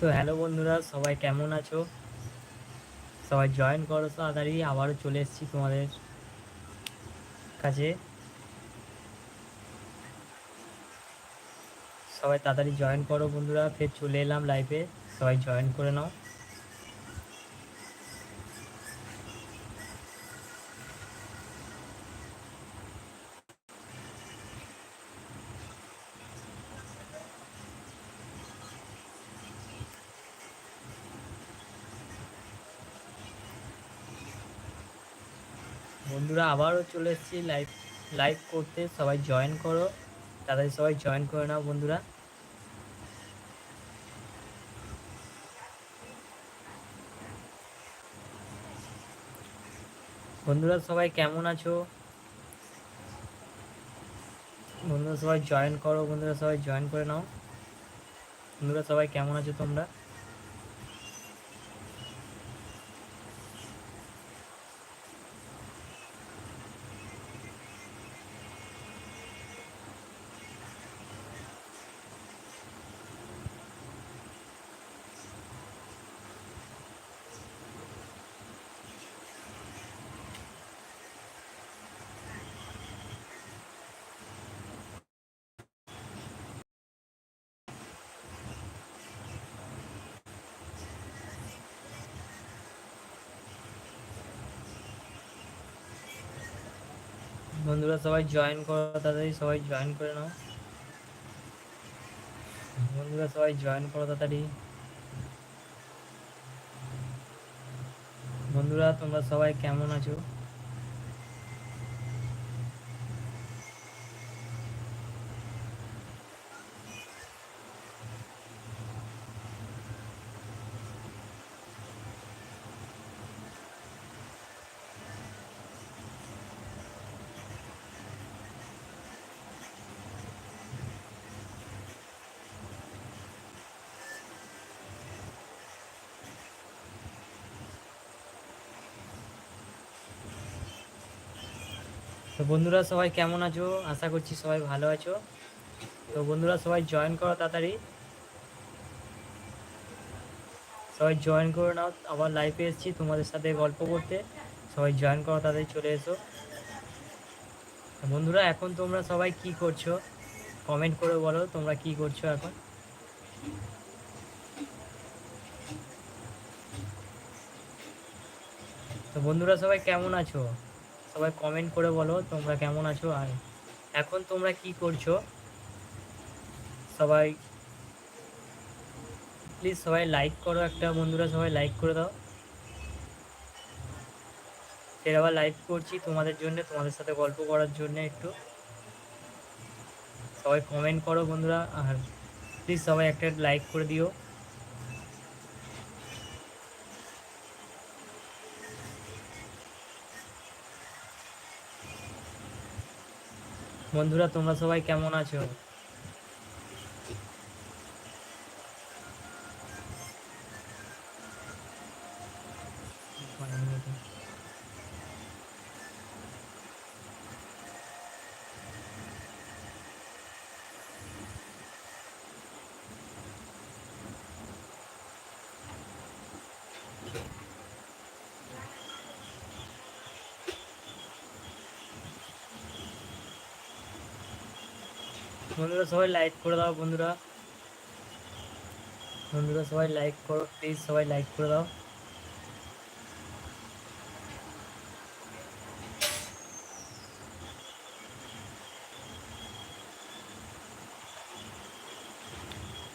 তো হ্যালো বন্ধুরা, সবাই কেমন আছো? সবাই জয়েন করো তাড়াতাড়ি, আবারও চলে এসেছি তোমাদের কাছে। সবাই তাড়াতাড়ি জয়েন করো বন্ধুরা, ফের চলে এলাম লাইফে সবাই জয়েন করে নাও। বন্ধুরা আবারও চলে এসেছি লাইভ লাইভ করতে। সবাই জয়েন করো। তাড়াতাড়ি সবাই জয়েন করে নাও বন্ধুরা। বন্ধুরা সবাই কেমন আছো? বন্ধুরা সবাই জয়েন করো। বন্ধুরা সবাই জয়েন করে নাও। বন্ধুরা সবাই কেমন আছো তোমরা? বন্ধুরা, সবাই জয়েন করো তাড়াতাড়ি, সবাই জয়েন করে নাও। বন্ধুরা, সবাই জয়েন করো তাড়াতাড়ি। বন্ধুরা, তোমরা সবাই কেমন আছো? তো বন্ধুরা সবাই কেমন আছো? আশা করছি সবাই ভালো আছো। তো বন্ধুরা সবাই জয়েন করো তাড়াতাড়ি। সবাই জয়েন করে নাও, আবার লাইভে এসেছি তোমাদের সাথে গল্প করতে। সবাই জয়েন করো, তাড়াতাড়ি চলে এসো। বন্ধুরা, এখন তোমরা সবাই কি করছ? কমেন্ট করে বলো, তোমরা কি করছ এখন? তো বন্ধুরা সবাই কেমন আছো? সবাই কমেন্ট করে বলো তোমরা কেমন আছো আর এখন তোমরা কি করছ? সবাই প্লিজ সবাই লাইক করো একটা, বন্ধুরা সবাই লাইক করে দাও। ফের আবার লাইভ করছি তোমাদের জন্য, তোমাদের সাথে গল্প করার জন্য একটু। সবাই কমেন্ট করো বন্ধুরা, আর প্লিজ সবাই একটা লাইক করে দিও। বন্ধুরা তোমরা সবাই কেমন আছো? বন্ধুরা, সবাই লাইক করে দাও বন্ধুরা। বন্ধুরা, সবাই লাইক করো প্লিজ সবাই লাইক করে দাও।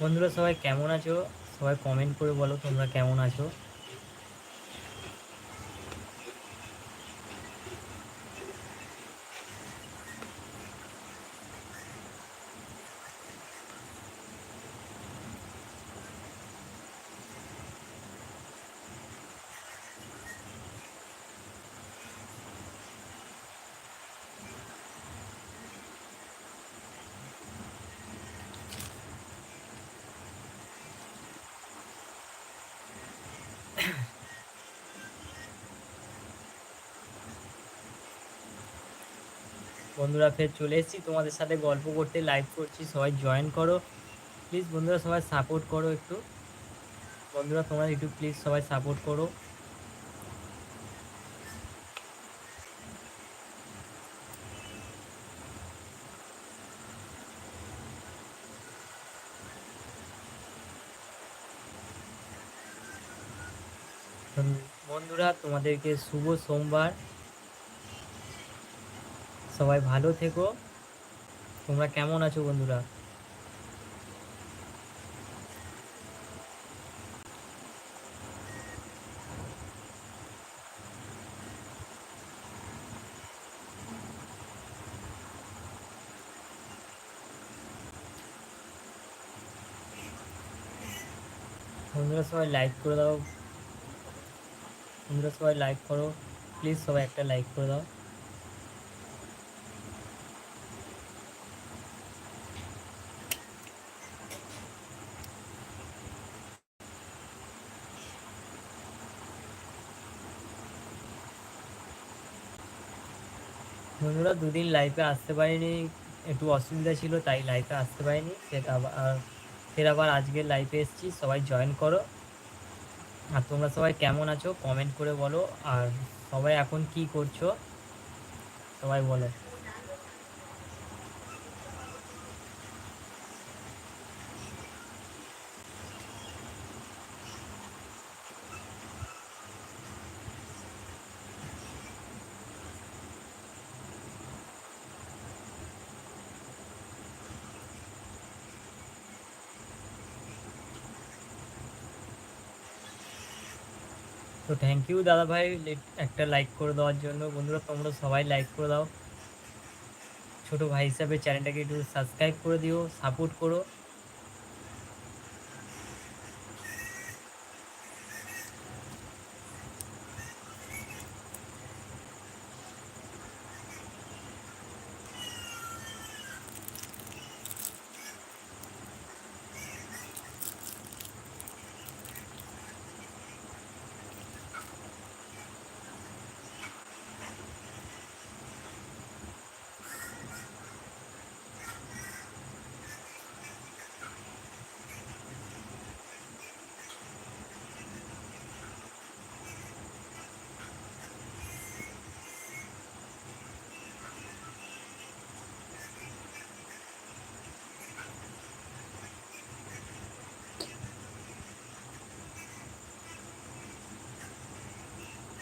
বন্ধুরা, সবাই কেমন আছো? সবাই কমেন্ট করে বলো তোমরা কেমন আছো? বন্ধুরা ফের চলে এসেছি। তোমাদের সাথে গল্প করতে লাইভ করছি। সবাই জয়েন করো। প্লিজ বন্ধুরা সবাই সাপোর্ট করো একটু। বন্ধুরা তোমরা একটু প্লিজ সবাই সাপোর্ট করো। বন্ধুরা, তোমাদেরকে শুভ সোমবার। সবাই ভালো থেকো। তোমরা কেমন আছো বন্ধুরা? বন্ধুরা, সবাই লাইক করে দাও। বন্ধুরা, সবাই লাইক করো। প্লিজ সবাই একটা লাইক করে দাও। বন্ধুরা, দুদিন লাইফে আসতে পারিনি, একটু অসুবিধা ছিল, তাই লাইফে আসতে পারিনি। সেটা আবার ফের আবার আজকে লাইফে এসেছি, সবাই জয়েন করো। আর তোমরা সবাই কেমন আছো কমেন্ট করে বলো। আর সবাই এখন কি করছ, সবাই বলো। তো থ্যাংক ইউ দাদা ভাই একটা লাইক করে দেওয়ার জন্য। বন্ধুরা, তোমরা সবাই লাইক করে দাও। ছোট ভাই হিসাবে চ্যানেলটাকে একটু সাবস্ক্রাইব করে দিও সাপোর্ট করো।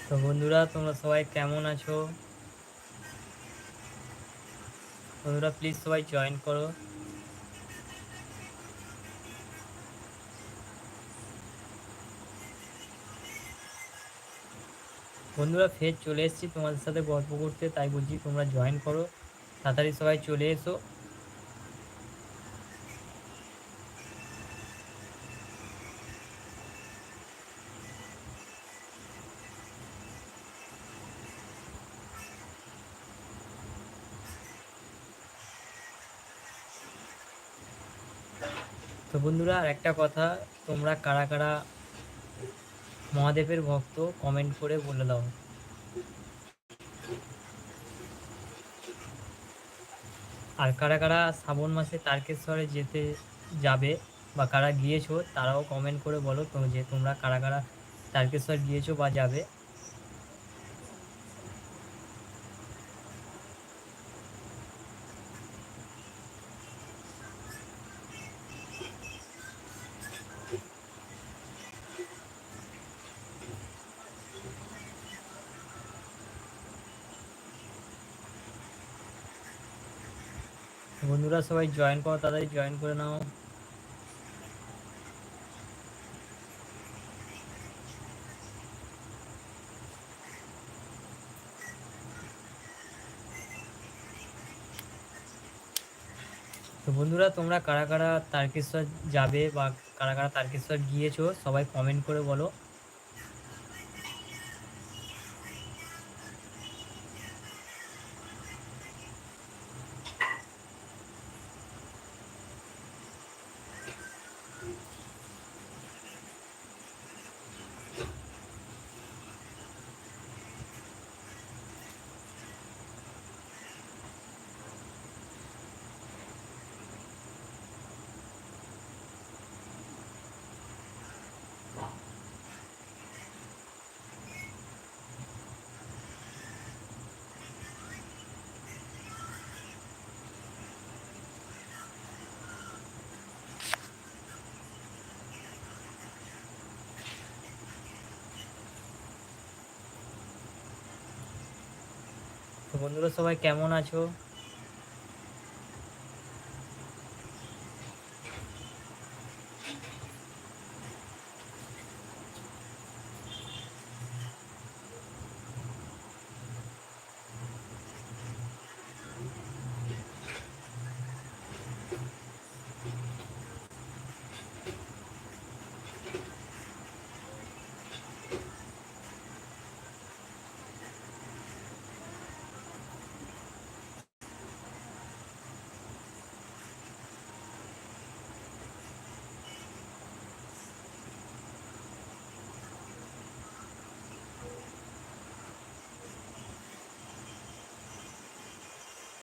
তো বন্ধুরা, তোমরা সবাই কেমন আছো? বন্ধুরা প্লিজ সবাই জয়েন করো। বন্ধুরা, ফের চলে এসেছি তোমাদের সাথে গল্প করতে, তাই বলছি তোমরা জয়েন করো। তাড়াতাড়ি সবাই চলে এসো। তো বন্ধুরা, আর একটা কথা, তোমরা কারা কারা মহাদেবের ভক্ত কমেন্ট করে বলে দাও। আর কারা কারা শ্রাবণ মাসে তারকেশ্বরে যেতে যাবে বা কারা গিয়েছো, তারাও কমেন্ট করে বলো তো যে তোমরা কারা কারা তারকেশ্বর গিয়েছো বা যাবে। বন্ধুরা সবাই জয়েন করো, তাড়াতাড়ি জয়েন করে নাও। তো বন্ধুরা, তোমরা কারা কারা তারকেশ্বর যাবে বা কারা কারা তারকেশ্বর গিয়েছো, সবাই কমেন্ট করে বলো। বন্ধুরা সবাই কেমন আছো?